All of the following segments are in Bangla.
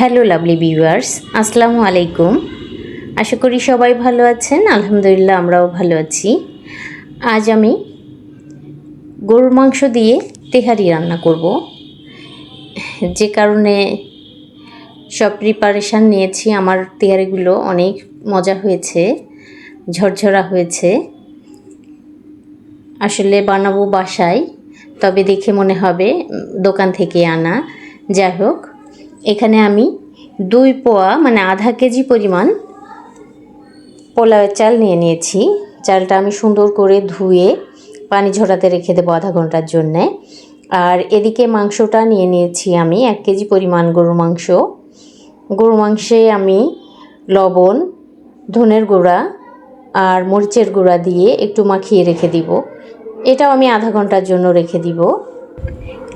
হ্যালো লাভলি ভিউয়ার্স আসসালামু আলাইকুম আশা করি সবাই ভালো আছেন। আলহামদুলিল্লাহ, আমরাও ভালো আছি। আজ আমি গরুর মাংস দিয়ে তেহারি রান্না করব। যে কারণে সব প্রিপারেশান নিয়েছি। আমার তেহারিগুলো অনেক মজা হয়েছে, ঝরঝরা হয়েছে। আসলে বানাবো বাসায়, তবে দেখে মনে হবে দোকান থেকে আনা। যাই হোক এখানে আমি দুই পোয়া মানে আধা কেজি পরিমাণ পোলাওয়ের চাল নিয়ে নিয়েছি। চালটা আমি সুন্দর করে ধুয়ে পানি ঝরাতে রেখে দেবো আধা ঘণ্টার জন্যে। আর এদিকে মাংসটা নিয়ে নিয়েছি আমি এক কেজি পরিমাণ গরুর মাংস। গরুর মাংসে আমি লবণ, ধনের গুঁড়া আর মরিচের গুঁড়া দিয়ে একটু মাখিয়ে রেখে দিব। এটাও আমি আধা ঘণ্টার জন্য রেখে দিব।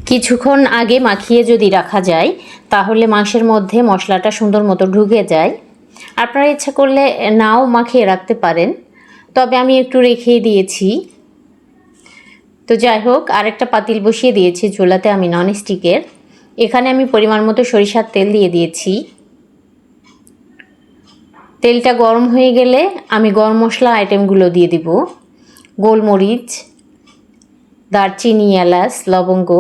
কিছুক্ষণ আগে মাখিয়ে যদি রাখা যায়, তাহলে মাংসের মধ্যে মশলাটা সুন্দর মতো ঢুকে যায়। আপনারা ইচ্ছা করলে নাও মাখিয়ে রাখতে পারেন। তবে আমি একটু রেখেই দিয়েছি। তো যাই হোক, আরেকটা পাতিল বসিয়ে দিয়েছি চুলাতে আমি নন স্টিকের এখানে আমি পরিমাণ মতো সরিষার তেল দিয়ে দিয়েছি। তেলটা গরম হয়ে গেলে আমি গরম মশলা আইটেমগুলো দিয়ে দিব। গোলমরিচ, দারচিনি, এলাচ, লবঙ্গ।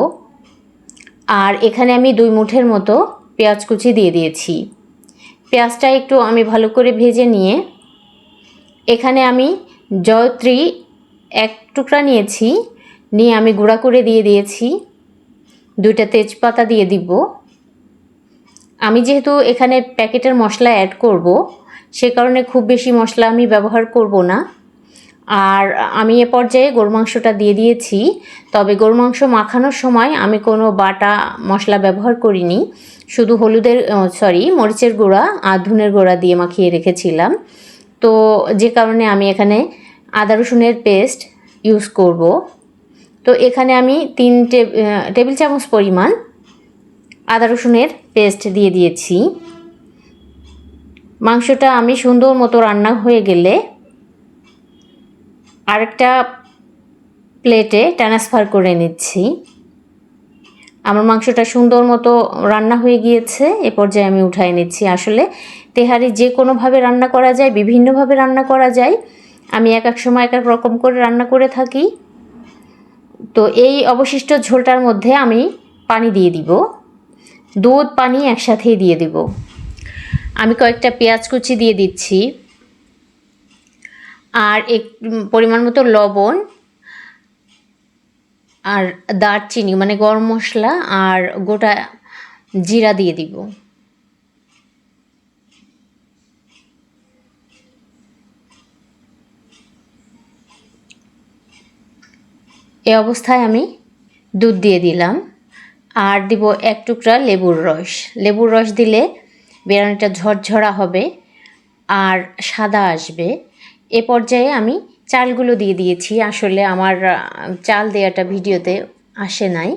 আর এখানে আমি দুই মুঠের মতো পেঁয়াজ কুচি দিয়ে দিয়েছি। পেঁয়াজটা একটু আমি ভালো করে ভেজে নিয়ে এখানে আমি জয়ত্রী এক টুকরা নিয়েছি, নিয়ে আমি গুঁড়া করে দিয়ে দিয়েছি। দুইটা তেজপাতা দিয়ে দিব। আমি যেহেতু এখানে প্যাকেটের মশলা অ্যাড করব, সে কারণে খুব বেশি মশলা আমি ব্যবহার করব না। আর আমি এ পর্যায়ে গরু মাংসটা দিয়ে দিয়েছি। তবে গরু মাংস মাখানোর সময় আমি কোনো বাটা মশলা ব্যবহার করিনি। শুধু হলুদের সরি মরিচের গুঁড়া আর ধুনের গুঁড়া দিয়ে মাখিয়ে রেখেছিলাম। তো যে কারণে আমি এখানে আদা রসুনের পেস্ট ইউজ করব। তো এখানে আমি তিন টেবিল চামচ পরিমাণ আদা রসুনের পেস্ট দিয়ে দিয়েছি। মাংসটা আমি সুন্দর মতো রান্না হয়ে গেলে আরেকটা প্লেটে ট্রান্সফার করে নিচ্ছি। আমার মাংসটা সুন্দর মতো রান্না হয়ে গিয়েছে, এ পর্যায়ে আমি উঠাই নিচ্ছি। আসলে তেহারি যে কোনোভাবে রান্না করা যায়, বিভিন্নভাবে রান্না করা যায়, আমি এক এক সময় এক এক রকম করে রান্না করে থাকি। তো এই অবশিষ্ট ঝোলটার মধ্যে আমি পানি দিয়ে দিব। দুধ, পানি একসাথেই দিয়ে দিব। আমি কয়েকটা পেঁয়াজ কুচি দিয়ে দিচ্ছি। আর এক পরিমাণ মতো লবণ আর দারচিনি মানে গরম মশলা আর গোটা জিরা দিয়ে দিব। এ অবস্থায় আমি দুধ দিয়ে দিলাম। আর দিব এক টুকরা লেবুর রস। লেবুর রস দিলে বিরিয়ানিটা ঝরঝরা হবে আর সাদা আসবে। এ পর্যায়ে আমি চালগুলো দিয়ে দিয়েছি। আসলে আমার চাল দেওয়াটা ভিডিওতে আসে নাই।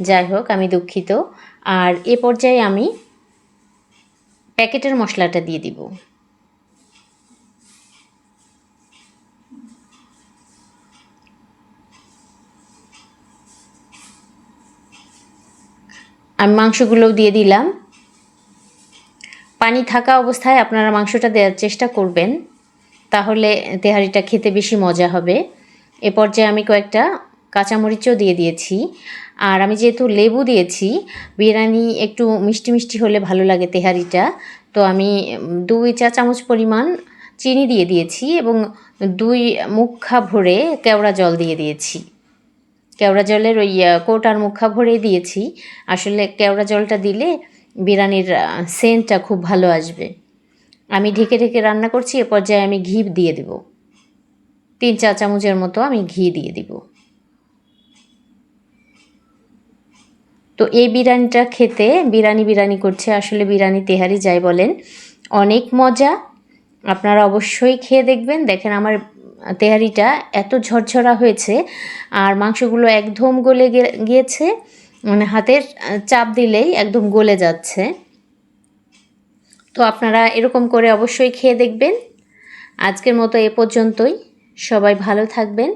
যাই হোক, আমি দুঃখিত। আর এ পর্যায়ে আমি প্যাকেটের মশলাটা দিয়ে দিব। আমি মাংসগুলোও দিয়ে দিলাম। পানি থাকা অবস্থায় আপনারা মাংসটা দেওয়ার চেষ্টা করবেন। তাহলে তেহারিটা খেতে বেশি মজা হবে। এ পর্যায়ে আমি কয়েকটা কাঁচামরিচও দিয়ে দিয়েছি। আর আমি যেহেতু লেবু দিয়েছি, বিরিয়ানি একটু মিষ্টি মিষ্টি হলে ভালো লাগে তেহারিটা। তো আমি দুই চা চামচ পরিমাণ চিনি দিয়ে দিয়েছি এবং দুই মুখা ভরে কেওড়া জল দিয়ে দিয়েছি। কেওড়া জলের ওই কোটার মুখা ভরে দিয়েছি। আসলে কেওড়া জলটা দিলে বিরিয়ানির সেন্টটা খুব ভালো আসবে। আমি ঢেকে ঢেকে রান্না করছি, এ পর্যায়ে আমি ঘি দিয়ে দেব। তিন চা চামচের মতো আমি ঘি দিয়ে দিব। তো এই বিরিয়ানিটা খেতে বিরিয়ানি বিরিয়ানি করছে, আসলে বিরিয়ানি তেহারি যাই বলেন, অনেক মজা। আপনারা অবশ্যই খেয়ে দেখবেন। দেখেন আমার তেহারিটা এত ঝরঝরা হয়েছে, আর মাংসগুলো একদম গলে গিয়েছে মানে হাতের চাপ দিলেই একদম গলে যাচ্ছে। তো আপনারা এরকম করে অবশ্যই খেয়ে দেখবেন। আজকের মতো এ পর্যন্তই। সবাই ভালো থাকবেন,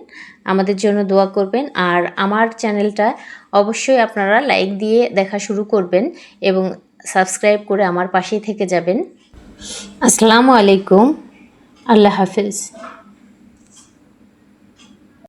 আমাদের জন্য দোয়া করবেন, আর আমার চ্যানেলটা অবশ্যই আপনারা লাইক দিয়ে দেখা শুরু করবেন এবং সাবস্ক্রাইব করে আমার পাশেই থেকে যাবেন। আসসালামু আলাইকুম, আল্লাহ হাফিজ।